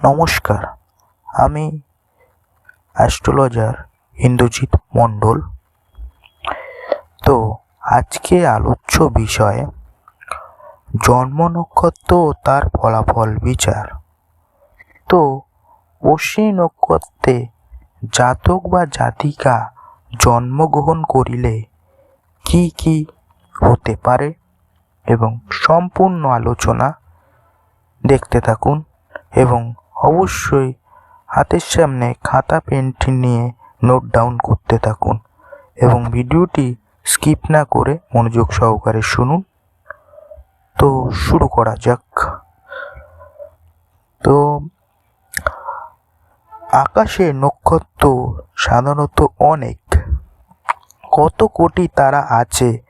নমস্কার, আমি অ্যাস্ট্রোলজার ইন্দ্রজিৎ মণ্ডল। তো আজকে আলোচ্য বিষয় জন্ম নক্ষত্র ও তার ফলাফল বিচার। তো অশ্বিনী নক্ষত্রে জাতক বা জাতিকা জন্মগ্রহণ করিলে কি কি হতে পারে এবং সম্পূর্ণ আলোচনা দেখতে থাকুন এবং অবশ্যই হাতের সামনে খাতা, পেনটি নিয়ে নোট ডাউন করতে থাকুন এবং ভিডিওটি স্কিপ না করে মনোযোগ সহকারে শুনুন। তো শুরু করা যাক। তো আকাশে নক্ষত্র সাধারণত অনেক। কত কোটি তারা আছে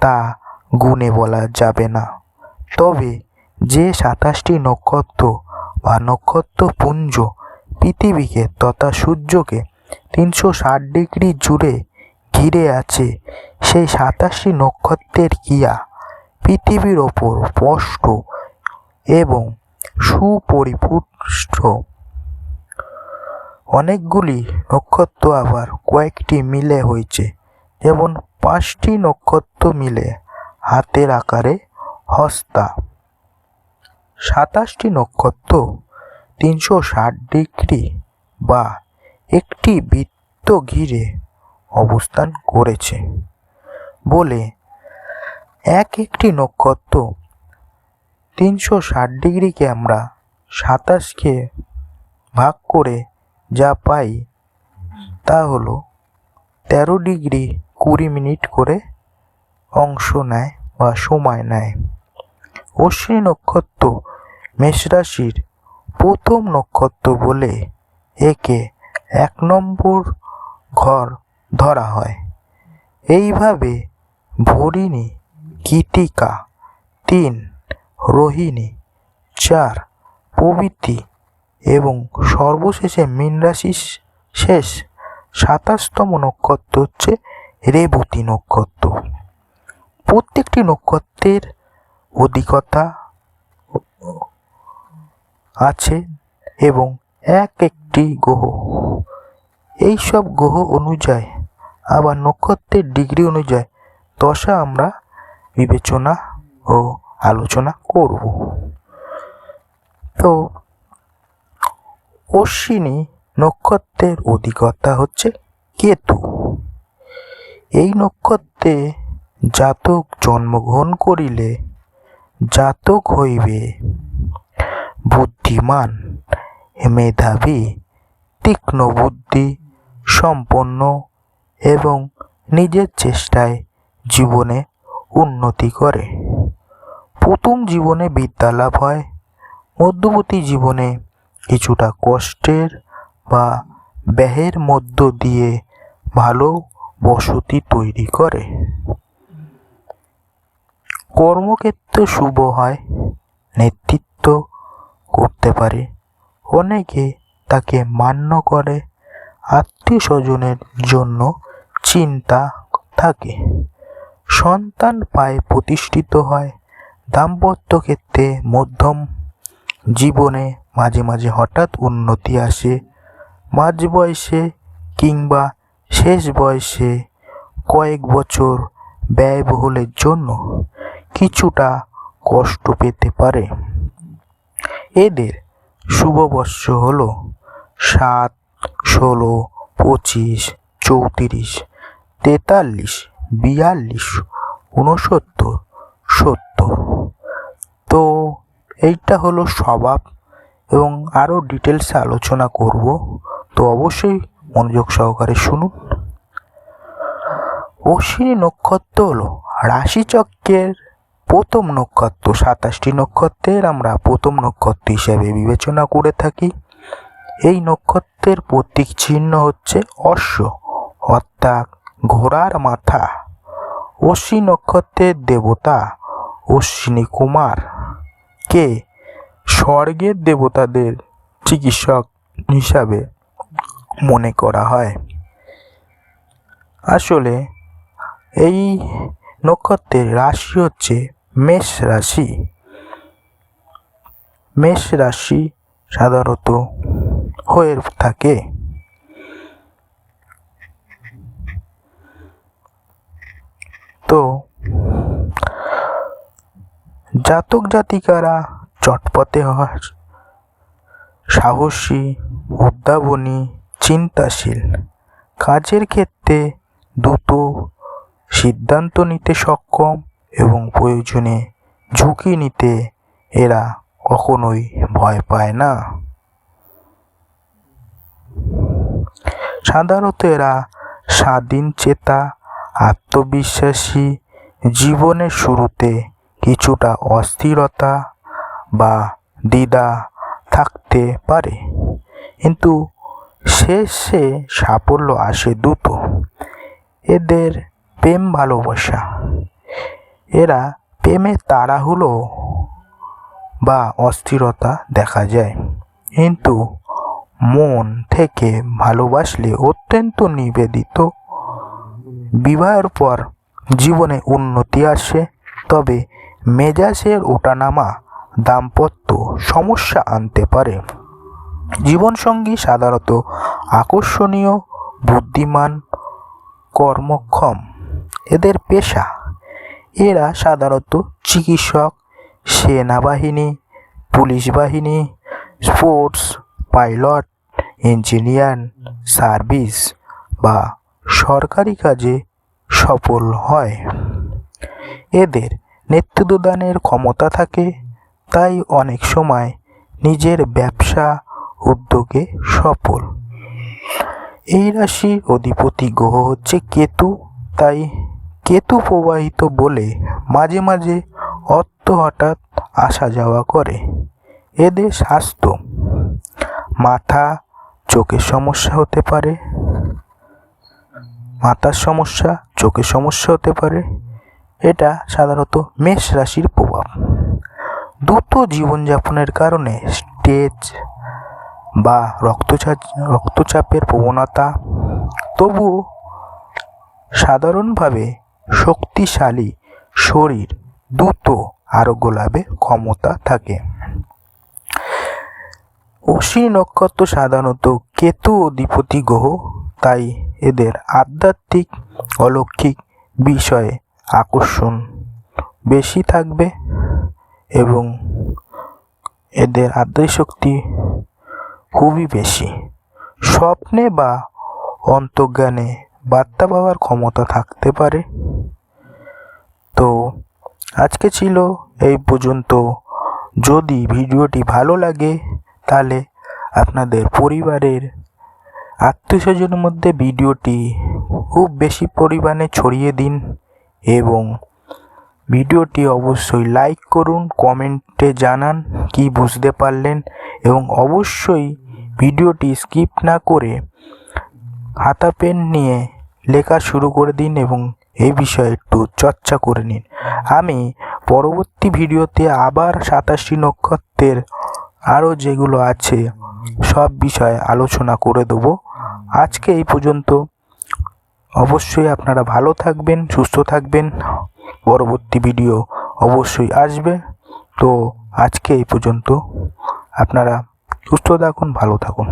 তা গুণে বলা যাবে না। তবে যে সাতাশটি নক্ষত্র বা নক্ষত্রপুঞ্জ পৃথিবীকে তথা সূর্যকে তিনশো ষাট ডিগ্রি জুড়ে ঘিরে আছে। সেই সাতাশি নক্ষত্রের ক্রিয়া পৃথিবীর ওপর স্পষ্ট এবং সুপরিপুষ্ট। অনেকগুলি নক্ষত্র আবার কয়েকটি মিলে হয়েছে, যেমন পাঁচটি নক্ষত্র মিলে হাতের আকারে হস্তা। সাতাশটি নক্ষত্র, তিনশো ষাট ডিগ্রি বা একটি বৃত্ত ঘিরে অবস্থান করেছে। বলে এক একটি নক্ষত্র তিনশো ষাট ডিগ্রিকে আমরা সাতাশকে ভাগ করে যা পাই তা হলো তেরো ডিগ্রি কুড়ি মিনিট করে অংশ নেয় বা সময় নেয়। অশ্বিনী নক্ষত্র মেষ রাশির প্রথম নক্ষত্র বলে একে এক নম্বর ঘর ধরা হয়। এইভাবে ভরিণী কৃতিকা তিন রোহিণী, চার প্রভৃতি এবং সর্বশেষে মীন রাশি শেষ সাতাশতম নক্ষত্র হচ্ছে রেবতী নক্ষত্র। প্রত্যেকটি নক্ষত্রের অধিকতা আছে এবং এক একটি গ্রহ। এই সব গ্রহ অনুযায়ী, আবার নক্ষত্রের ডিগ্রি অনুযায়ী, দশা আমরা বিবেচনা ও আলোচনা করব। তো, অশ্বিনী নক্ষত্রের অধিকতা হচ্ছে কেতু। এই নক্ষত্রে জাতক জন্মগ্রহণ করিলে জাতক হইবে, বুদ্ধিমান, মেধাবী, তীক্ষ্ণ বুদ্ধি, সম্পন্ন এবং নিজের চেষ্টায় জীবনে উন্নতি করে। প্রথম জীবনে বিদ্যা লাভ হয়, মধ্যবর্তী জীবনে কিছুটা কষ্টের বা ব্যয়ের মধ্য দিয়ে ভালো বসতি তৈরি করে। কর্মক্ষেত্র শুভ হয়, নেতৃত্ব করতে পারে। অনেকে তাকে মান্য করে আত্মীয় স্বজনের জন্য চিন্তা থাকে। সন্তান পায়ে প্রতিষ্ঠিত হয়, দাম্পত্য ক্ষেত্রে মধ্যম জীবনে মাঝে মাঝে হঠাৎ উন্নতি আসে। মাঝ বয়সে কিংবা শেষ বয়সে কয়েক বছর ব্যয়বহুলের জন্য কিছুটা কষ্ট পেতে পারে। এদের শুভবর্ষ হল সাত, ষোলো, পঁচিশ, চৌত্রিশ, তেতাল্লিশ, বিয়াল্লিশ, ঊনসত্তর, সত্তর। তো এইটা হলো স্বভাব এবং আরও ডিটেলসে আলোচনা করব। তো অবশ্যই মনোযোগ সহকারে শুনুন। অশ্বিনী নক্ষত্র হল রাশিচক্রের প্রথম নক্ষত্র, সাতাশটি নক্ষত্রের আমরা প্রথম নক্ষত্র হিসেবে বিবেচনা করে থাকি। এই নক্ষত্রের প্রতীক চিহ্ন হচ্ছে অশ্ব, অর্থাৎ ঘোড়ার মাথা। অশ্বী নক্ষত্রের দেবতা অশ্বিনী কুমার। কে? স্বর্গের দেবতাদের চিকিৎসক হিসাবে মনে করা হয়। আসলে এই নক্ষত্রের রাশি হচ্ছে মেষ রাশি। মেষ রাশি সাধারণত হয়ে থাকে। তো জাতক জাতিকারা চটপটে হওয়ার সাহসী, উদ্ভাবনী, চিন্তাশীল কাজের ক্ষেত্রে দ্রুত সিদ্ধান্ত নিতে সক্ষম। এবং প্রয়োজনে ঝুঁকি নিতে এরা কখনোই ভয় পায় না। সাধারণত এরা স্বাধীন, চেতা, আত্মবিশ্বাসী, জীবনের শুরুতে কিছুটা অস্থিরতা বা দ্বিধা থাকতে পারে, কিন্তু শেষে সাফল্য আসে দ্রুত। এদের প্রেম ভালোবাসা এরা প্রেমে তাড়াহুড়ো বা অস্থিরতা দেখা যায়। কিন্তু মন থেকে ভালোবাসলে অত্যন্ত নিবেদিত। বিবাহের পর জীবনে উন্নতি আসে, তবে মেজাজের ওঠানামা, দাম্পত্য সমস্যা আনতে পারে। জীবনসঙ্গী সাধারণত আকর্ষণীয়, বুদ্ধিমান, কর্মক্ষম, এদের পেশা এরা সাধারণত চিকিৎসক, সেনাবাহিনী, পুলিশ বাহিনী, স্পোর্টস, পাইলট, ইঞ্জিনিয়ার, সার্ভিস বা সরকারি কাজে সফল হয়। এদের নেতৃত্বদানের ক্ষমতা থাকে, তাই অনেক সময় নিজের ব্যবসা, উদ্যোগে সফল। এই রাশির অধিপতি গ্রহ হচ্ছে কেতু, তাই কেতু প্রবাহিত বলে মাঝে মাঝে অর্থ হঠাৎ আসা যাওয়া করে। এদের স্বাস্থ্য, মাথা, চোখের সমস্যা হতে পারে। মাথার সমস্যা, চোখের সমস্যা হতে পারে। এটা সাধারণত মেষ রাশির প্রভাব। দ্রুত জীবনযাপনের কারণে স্টেজ বা রক্তচাপ, রক্তচাপের প্রবণতা, তবুও সাধারণভাবে শক্তিশালী শরীর, দ্রুত আরোগ্য লাভের ক্ষমতা থাকে। অশ্বিনী নক্ষত্র সাধারণত কেতু অধিপতি গ্রহ, তাই এদের আধ্যাত্মিক অলৌকিক বিষয়ে আকর্ষণ বেশি থাকবে এবং এদের আধ্যাত্মিক খুবই বেশি। স্বপ্নে বা অন্তর্জ্ঞানে বার্তা পাওয়ার ক্ষমতা থাকতে পারে। তো আজকে ছিল এই পর্যন্ত। যদি ভিডিওটি ভালো লাগে, তাহলে আপনাদের পরিবারের আত্মীয় স্বজনের মধ্যে ভিডিওটি খুব বেশি পরিমাণে ছড়িয়ে দিন এবং ভিডিওটি অবশ্যই লাইক করুন, কমেন্টে জানান কি বুঝতে পারলেন এবং অবশ্যই ভিডিওটি স্কিপ না করে হাতা পেন নিয়ে লেখা শুরু করে দিন এবং এই বিষয়ে একটু চর্চা করে নিন। আমি পরবর্তী ভিডিওতে আবার সাতাশটি নক্ষত্রের আরও যেগুলো আছে সব বিষয়ে আলোচনা করে দেবো। আজকে এই পর্যন্ত। অবশ্যই আপনারা ভালো থাকবেন, সুস্থ থাকবেন। পরবর্তী ভিডিও অবশ্যই আসবে। তো আজকে এই পর্যন্ত। আপনারা সুস্থ থাকুন, ভালো থাকুন।